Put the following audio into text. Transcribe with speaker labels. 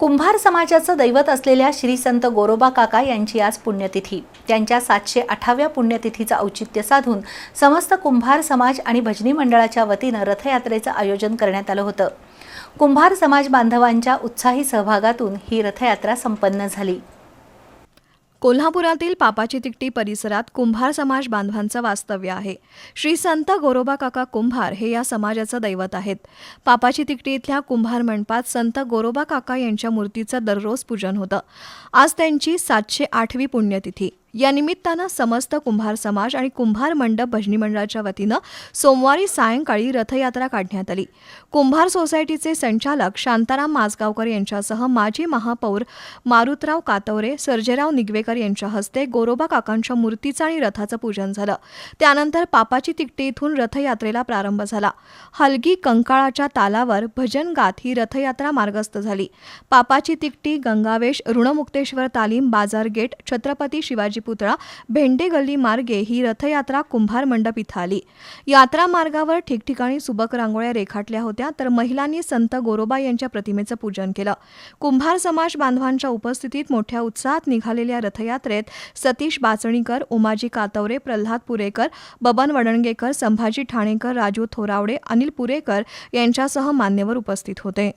Speaker 1: कुंभार समाजाचं दैवत असलेल्या श्री संत गोरोबा काका यांची आज पुण्यतिथी. त्यांच्या सातशे अठराव्या पुण्यतिथीचं औचित्य साधून समस्त कुंभार समाज आणि भजनी मंडळाच्या वतीनं रथयात्रेचं आयोजन करण्यात आलं होतं. कुंभार समाज बांधवांच्या उत्साही सहभागातून ही रथयात्रा संपन्न झाली.
Speaker 2: कोल्हापुरातील पापाची तिकटी परिसरात कुंभार समाज बांधवांचं वास्तव्य आहे. श्री संत गोरोबा काका कुंभार हे या समाजाचं दैवत आहेत. पापाची तिकटी इथल्या कुंभार मंडपात संत गोरोबा काका यांच्या मूर्तीचं दररोज पूजन होतं. आज त्यांची सातशे आठवी पुण्यतिथी. या निमित्तानं समस्त कुंभार समाज आणि कुंभार मंडप भजनी मंडळाच्या वतीनं सोमवारी सायंकाळी रथयात्रा काढण्यात आली. कुंभार सोसायटीचे संचालक शांताराम माजगावकर यांच्यासह माजी महापौर मारुतराव कातवरे सर्जेराव निगवेकर यांच्या हस्ते गोरोबा काकांच्या मूर्तीचं आणि रथाचं पूजन झालं. त्यानंतर पापाची तिकटी इथून रथयात्रेला प्रारंभ झाला. हलगी कंकाळाच्या तालावर भजन गात ही रथयात्रा मार्गस्थ झाली. पापाची तिकटी गंगावेश ऋणमुक्तेश्वर तालीम बाजार गेट छत्रपती शिवाजी पुतळा भेंडे गल्ली मार्गे ही रथयात्रा कुंभार मंडप इथं आली. यात्रा मार्गावर ठिकठिकाणी सुबक रांगोळ्या रेखाटल्या होत्या तर महिलांनी संत गोरोबा यांच्या प्रतिमेचं पूजन केलं. कुंभार समाज बांधवांच्या उपस्थितीत मोठ्या उत्साहात निघालेल्या रथयात्रेत सतीश बाचणीकर उमाजी कातवरे प्रल्हाद पुरेकर बबन वडणगेकर संभाजी ठाणेकर राजू थोरावडे अनिल पुरेकर यांच्यासह मान्यवर उपस्थित होते.